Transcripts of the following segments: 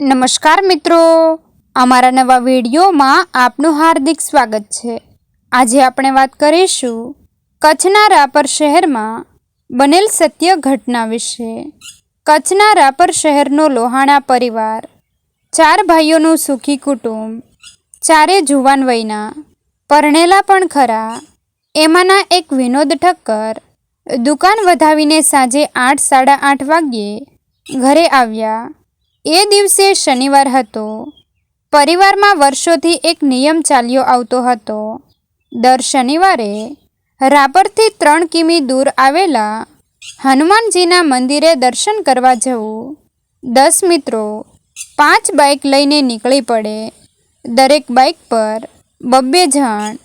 નમસ્કાર મિત્રો. અમારા નવા વિડીયોમાં આપનું હાર્દિક સ્વાગત છે. આજે આપણે વાત કરીશું કચ્છના રાપર શહેરમાં બનેલ સત્ય ઘટના વિશે. કચ્છના રાપર શહેરનો લોહાણા પરિવાર, ચાર ભાઈઓનું સુખી કુટુંબ, ચારે જુવાન વયના, પરણેલા પણ ખરા. એમાંના એક વિનોદ ઠક્કર દુકાન વધાવીને સાંજે આઠ સાડા આઠ વાગ્યે ઘરે આવ્યા. એ દિવસે શનિવાર હતો. પરિવારમાં વર્ષોથી એક નિયમ ચાલ્યો આવતો હતો. દર શનિવારે રાપરથી ત્રણ કિમી દૂર આવેલા હનુમાનજીના મંદિરે દર્શન કરવા જવું. દસ મિત્રો પાંચ બાઇક લઈને નીકળી પડે. દરેક બાઇક પર બબ્બે જણ.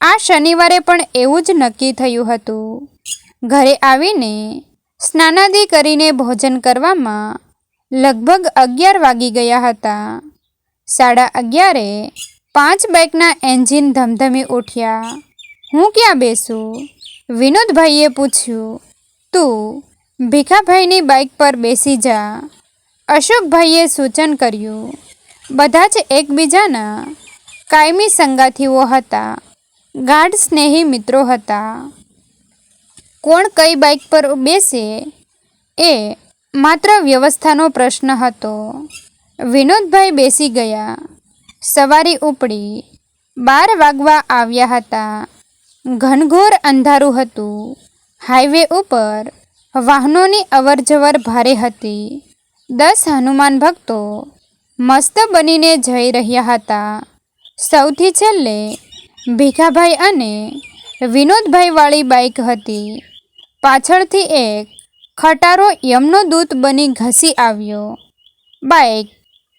આ શનિવારે પણ એવું જ નક્કી થયું હતું. ઘરે આવીને સ્નાનાદિ કરીને ભોજન કરવામાં લગભગ અગિયાર વાગી ગયા હતા. સાડા અગિયારે પાંચ બાઇકના એન્જિન ધમધમી ઉઠ્યા. હું ક્યાં બેસું? વિનોદભાઈએ પૂછ્યું. તું ભીખાભાઈની બાઇક પર બેસી જા. અશોકભાઈએ સૂચન કર્યું. બધા જ એકબીજાના કાયમી સંગાથીઓ હતા. ગાઢ સ્નેહી મિત્રો હતા. કોણ કઈ બાઇક પર બેસે એ માત્ર વ્યવસ્થાનો પ્રશ્ન હતો. વિનોદભાઈ બેસી ગયા. સવારી ઉપડી. બાર વાગવા આવ્યા હતા. ઘનઘોર અંધારું હતું. હાઈવે ઉપર વાહનોની અવરજવર ભારે હતી. દસ હનુમાન ભક્તો મસ્ત બનીને જઈ રહ્યા હતા. સૌથી છેલ્લે ભીખાભાઈ અને વિનોદભાઈવાળી બાઇક હતી. પાછળથી એક ખટારો યમનો દૂત બની ઘસી આવ્યો. બાઇક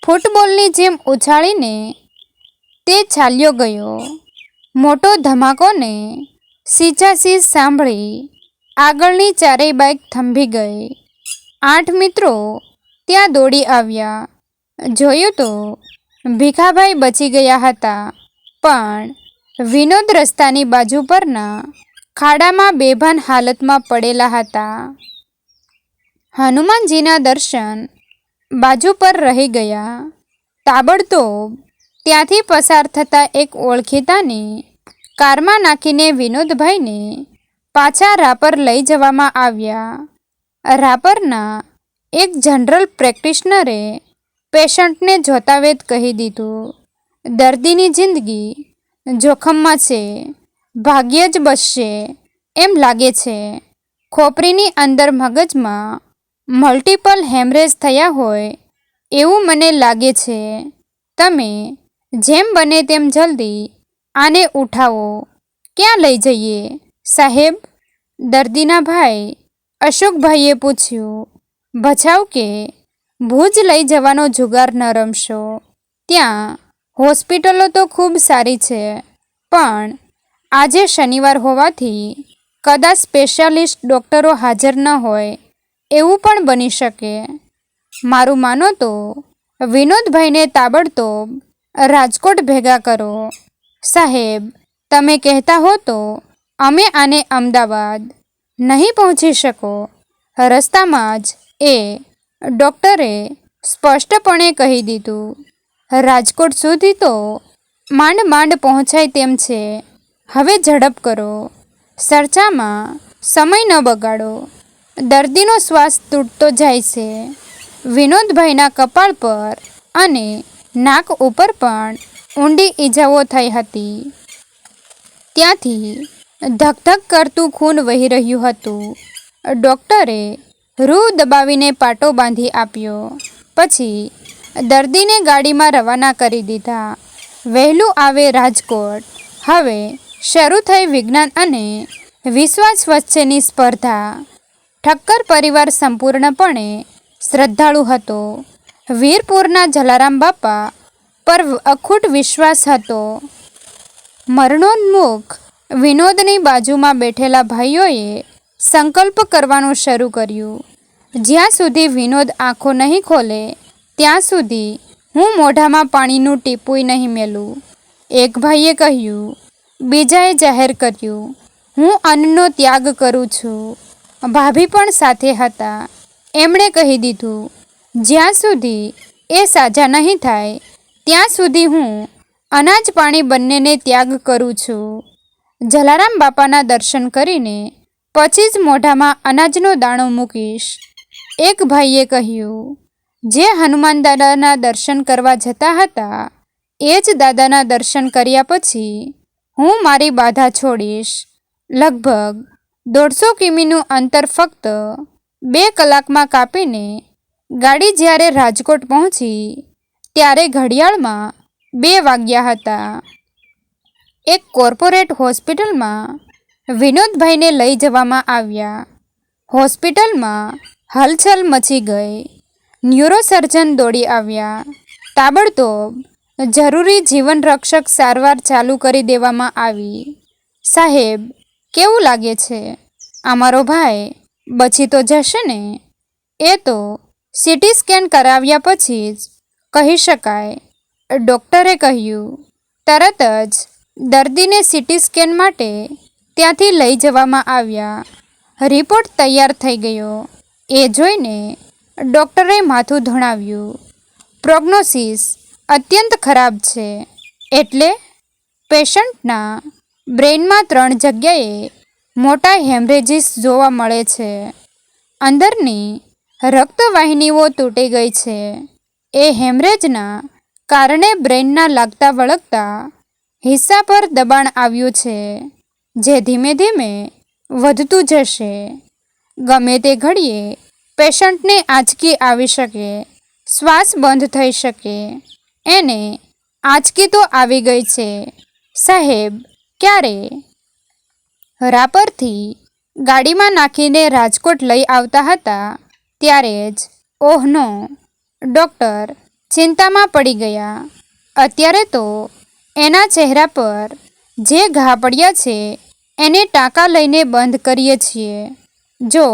ફૂટબોલની જેમ ઉછાળીને તે ચાલ્યો ગયો. મોટો ધમાકોને સીચાસીસ સાંભળી આગળની ચારેય બાઇક થંભી ગઈ. આઠ મિત્રો ત્યાં દોડી આવ્યા. જોયું તો ભીખાભાઈ બચી ગયા હતા, પણ વિનોદ રસ્તાની બાજુ પરના ખાડામાં બેભાન હાલતમાં પડેલા હતા. હનુમાનજીના દર્શન બાજુ પર રહી ગયા. તાબડતોબ ત્યાંથી પસાર થતા એક ઓળખીતાને કારમાં નાખીને વિનોદભાઈને પાછા રાપર લઈ જવામાં આવ્યા. રાપરના એક જનરલ પ્રેક્ટિશનરે પેશન્ટને જોતા વેત કહી દીધું, દર્દીની જિંદગી જોખમમાં છે, ભાગ્ય જ બચશે એમ લાગે છે. ખોપરીની અંદર મગજમાં મલ્ટિપલ હેમરેજ થયા હોય, એવું મને લાગે છે. તમે જેમ બને તેમ જલ્દી આને ઉઠાવો. ક્યાં લઈ જઈએ? સાહેબ, દર્દીના ભાઈ અશોકભાઈએ પૂછ્યું ભચાવ કે ભુજ લઈ જવાનો જુગાર ન રમશો? ત્યાં હોસ્પિટલો તો ખૂબ સારી છે, પણ આજે શનિવાર હોવાથી કદાચ સ્પેશિયાલિસ્ટ ડૉક્ટરો હાજર ન હોય. એવું પણ બની શકે. મારું માનો તો, વિનોદભાઈને તાબડતોબ રાજકોટ ભેગા કરો. સાહેબ, તમે કહેતા હો તો, અમે આને અમદાવાદ નહીં પહોંચી શકો. રસ્તામાં જ એ ડૉક્ટરે સ્પષ્ટપણે કહી દીધું. રાજકોટ સુધી તો માંડ માંડ પહોંચાય તેમ છે. હવે ઝડપ કરો. ચર્ચામાં સમય ન બગાડો. દર્દીનો શ્વાસ તૂટતો જાય છે. વિનોદભાઈના કપાળ પર અને નાક ઉપર પણ ઊંડી ઈજાઓ થઈ હતી. ત્યાંથી ધકધક કરતું ખૂન વહી રહ્યું હતું. ડૉક્ટરે રૂ દબાવીને પાટો બાંધી આપ્યો. પછી દર્દીને ગાડીમાં રવાના કરી દીધા. વહેલું આવે રાજકોટ. હવે શરૂ થઈ વિજ્ઞાન અને વિશ્વાસ વચ્ચેની સ્પર્ધા. ઠક્કર પરિવાર સંપૂર્ણપણે શ્રદ્ધાળુ હતો. વીરપુરના જલારામ બાપા પર અખૂટ વિશ્વાસ હતો. મરણોન્મુખ વિનોદની બાજુમાં બેઠેલા ભાઈઓએ સંકલ્પ કરવાનું શરૂ કર્યું. જ્યાં સુધી વિનોદ આંખો નહીં ખોલે, ત્યાં સુધી હું મોઢામાં પાણીનું ટીપું નહીં મેલું. એક ભાઈએ કહ્યું, બીજાએ જાહેર કર્યું. હું અન્નનો ત્યાગ કરું છું. ભાભી પણ સાથે હતા. એમણે કહી દીધું, જ્યાં સુધી એ સાજા નહીં થાય, ત્યાં સુધી હું અનાજ પાણી બંનેને ત્યાગ કરું છું. જલારામ બાપાના દર્શન કરીને પછી જ મોઢામાં અનાજનો દાણો મૂકીશ. એક ભાઈએ કહ્યું, જે હનુમાન દાદાના દર્શન કરવા જતા હતા, એ જ દાદાના દર્શન કર્યા પછી હું મારી બાધા છોડીશ. લગભગ દોઢસો કિમીનું અંતર ફક્ત બે કલાકમાં કાપીને ગાડી જ્યારે રાજકોટ પહોંચી, ત્યારે ઘડિયાળમાં બે વાગ્યા હતા. એક કોર્પોરેટ હોસ્પિટલમાં વિનોદભાઈને લઈ જવામાં આવ્યા. હોસ્પિટલમાં હલચલ મચી ગઈ. ન્યુરોસર્જન દોડી આવ્યા. તાબડતોબ જરૂરી જીવન રક્ષક સારવાર ચાલુ કરી દેવામાં આવી. સાહેબ કેવું લાગે છે? અમારો ભાઈ બચી તો જશે ને? એ તો સીટી સ્કેન કરાવ્યા પછી જ કહી શકાય. ડૉક્ટરે કહ્યું, તરત જ દર્દીને સીટી સ્કેન માટે ત્યાંથી લઈ જવામાં આવ્યા. રિપોર્ટ તૈયાર થઈ ગયો. એ જોઈને ડૉક્ટરે માથું ધણાવ્યું. પ્રોગ્નોસિસ અત્યંત ખરાબ છે. એટલે પેશન્ટના બ્રેઇનમાં ત્રણ જગ્યાએ મોટા હેમરેજીસ જોવા મળે છે. અંદરની રક્તવાહિનીઓ તૂટી ગઈ છે. એ હેમરેજના કારણે બ્રેઇનના લાગતા વળગતા હિસ્સા પર દબાણ આવ્યું છે, જે ધીમે ધીમે વધતું જશે. ગમે તે ઘડીએ પેશન્ટને આંચકી આવી શકે, શ્વાસ બંધ થઈ શકે. એને આંચકી તો આવી ગઈ છે. સાહેબ ક્યારે? રાપરથી ગાડીમાં નાખીને રાજકોટ લઈ આવતા હતા ત્યારે જ ઓહનો ડૉક્ટર ચિંતામાં પડી ગયા. અત્યારે તો એના ચહેરા પર જે ઘા પડ્યા છે એને ટાંકા લઈને બંધ કરીએ છીએ. જો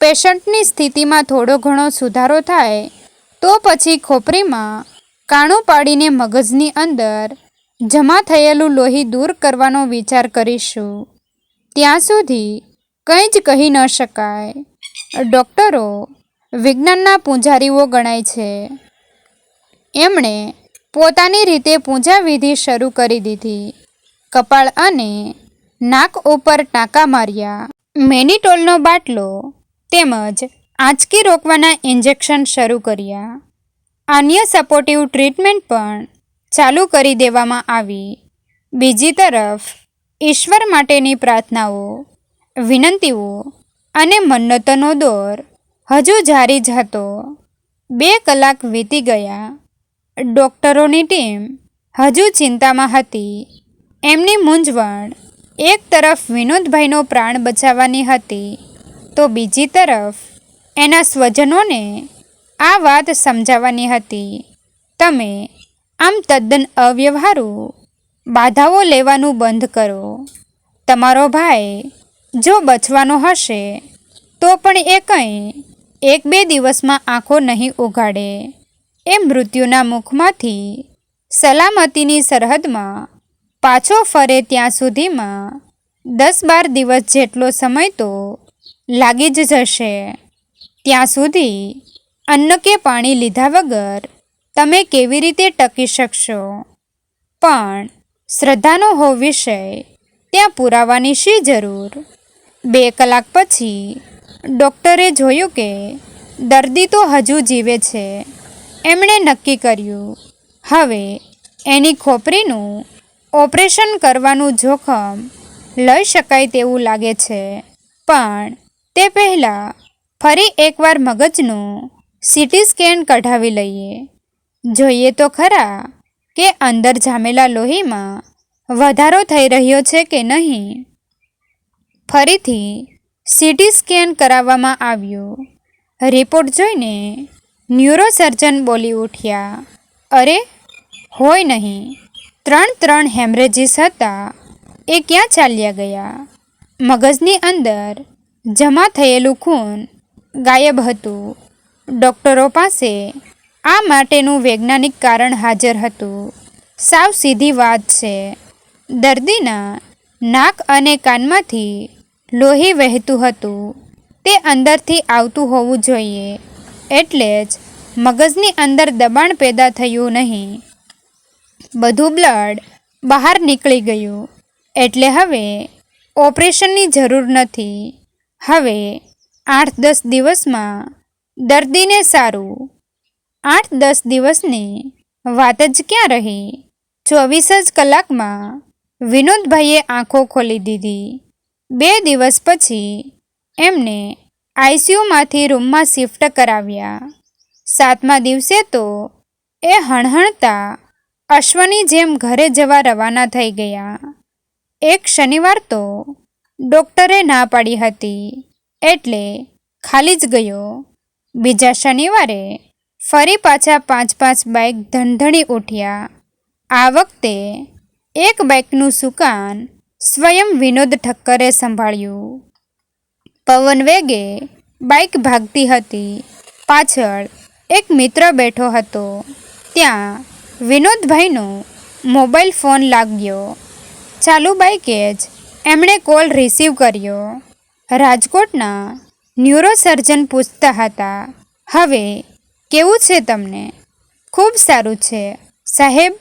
પેશન્ટની સ્થિતિમાં થોડો ઘણો સુધારો થાય, તો પછી ખોપરીમાં કાણું પાડીને મગજની અંદર જમા થયેલું લોહી દૂર કરવાનો વિચાર કરીશું. ત્યાં સુધી કંઈ જ કહી ન શકાય. ડૉક્ટરો વિજ્ઞાનના પૂંજારીઓ ગણાય છે. એમણે પોતાની રીતે પૂજા વિધિ શરૂ કરી દીધી. કપાળ અને નાક ઉપર ટાંકા માર્યા. મેનિટોલનો બાટલો તેમજ આંચકી રોકવાના ઇન્જેક્શન શરૂ કર્યા. અન્ય સપોર્ટિવ ટ્રીટમેન્ટ પણ ચાલુ કરી દેવામાં આવી. બીજી તરફ, ઈશ્વર માટેની પ્રાર્થનાઓ, વિનંતીઓ અને મન્નતનો દોર હજુ જારી જ હતો. બે કલાક વીતી ગયા. ડૉક્ટરોની ટીમ હજુ ચિંતામાં હતી. એમની મૂંઝવણ એક તરફ વિનોદભાઈનો પ્રાણ બચાવવાની હતી, તો બીજી તરફ એના સ્વજનોને આ વાત સમજાવવાની હતી. તમે આમ તદ્દન અવ્યવહારુ. બાધાઓ લેવાનું બંધ કરો. તમારો ભાઈ જો બચવાનો હશે, તો પણ એ કંઈ એક બે દિવસમાં આંખો નહીં ઉઘાડે. એ મૃત્યુના મુખમાંથી સલામતીની સરહદમાં પાછો ફરે ત્યાં સુધીમાં દસ બાર દિવસ જેટલો સમય તો લાગી જ જશે. ત્યાં સુધી અન્ન કે પાણી લીધા વગર તમે કેવી રીતે ટકી શકશો? પણ શ્રદ્ધાનો હો વિષય, ત્યાં પુરાવાની શી જરૂર? બે કલાક પછી ડૉક્ટરે જોયું કે દર્દી તો હજુ જીવે છે. એમણે નક્કી કર્યું, હવે એની ખોપરીનું ઓપરેશન કરવાનું જોખમ લઈ શકાય તેવું લાગે છે. પણ તે પહેલાં ફરી એકવાર મગજનું સીટી સ્કેન કઢાવી લઈએ. જોઈએ તો ખરા કે અંદર જામેલા લોહીમાં વધારો થઈ રહ્યો છે કે નહીં? ફરીથી સીટી સ્કેન કરાવવામાં આવ્યું. રિપોર્ટ જોઈને ન્યુરોસર્જન બોલી ઉઠ્યા, અરે, હોય નહીં. ત્રણ ત્રણ હેમરેજીસ હતા. એ ક્યાં ચાલ્યા ગયા? મગજની અંદર જમા થયેલું ખૂન ગાયબ હતું. ડૉક્ટરો પાસે આ માટેનું વૈજ્ઞાનિક કારણ હાજર હતું. સાવ સીધી વાત છે. દર્દીના નાક અને કાનમાંથી લોહી વહેતું હતું. તે અંદરથી આવતું હોવું જોઈએ. એટલે જ મગજની અંદર દબાણ પેદા થયું નહીં. બધું બ્લડ બહાર નીકળી ગયું. એટલે હવે ઓપરેશનની જરૂર નથી. હવે આઠ દસ દિવસમાં દર્દીને સારું આઠ દસ દિવસની વાત જ ક્યાં રહી? ચોવીસ જ કલાકમાં વિનોદભાઈએ આંખો ખોલી દીધી. બે દિવસ પછી એમને આઈસીયુમાંથી રૂમમાં શિફ્ટ કરાવ્યા. સાતમા દિવસે તો એ હણહણતા અશ્વની જેમ ઘરે જવા રવાના થઈ ગયા. એક શનિવાર તો ડૉક્ટરે ના પાડી હતી. એટલે ખાલી જ ગયો. બીજા શનિવારે ફરી પાછા પાંચ પાંચ બાઇક ધણધણી ઉઠ્યા. આ વખતે એક બાઇકનું સુકાન સ્વયં વિનોદ ઠક્કરે સંભાળ્યું. પવન વેગે બાઇક ભાગતી હતી. પાછળ એક મિત્ર બેઠો હતો. ત્યાં વિનોદભાઈનો મોબાઈલ ફોન લાગ્યો. ચાલુ બાઇકે જ એમણે કોલ રિસીવ કર્યો. રાજકોટના ન્યુરોસર્જન પૂછતા હતા, હવે કેવું છે તમને? ખૂબ સારું છે. સાહેબ,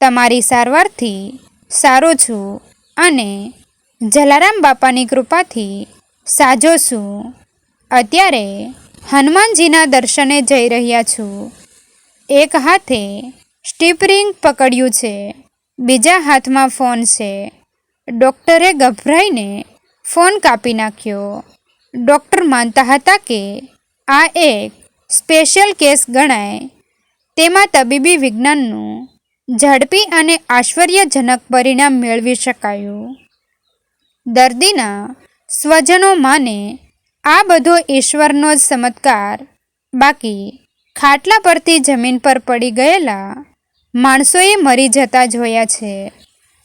તમારી સારવારથી સારો છું અને જલારામ બાપાની કૃપાથી સાજો છું. અત્યારે હનુમાનજીના દર્શને જઈ રહ્યા છું. એક હાથે સ્ટીપરિંગ પકડ્યું છે, બીજા હાથમાં ફોન છે. ડૉક્ટરે ગભરાઈને ફોન કાપી નાખ્યો. ડૉક્ટર માનતા હતા કે આ એક સ્પેશિયલ કેસ ગણાય. તેમાં તબીબી વિજ્ઞાનનું ઝડપી અને આશ્ચર્યજનક પરિણામ મેળવી શકાયું. દર્દીના સ્વજનો માને આ બધો ઈશ્વરનો જ ચમત્કાર. બાકી, ખાટલા પરથી જમીન પર પડી ગયેલા માણસોએ મરી જતા જોયા છે.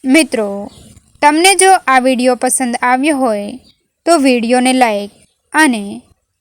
મિત્રો, તમને જો આ વીડિયો પસંદ આવ્યો હોય, તો વિડીયોને લાઈક અને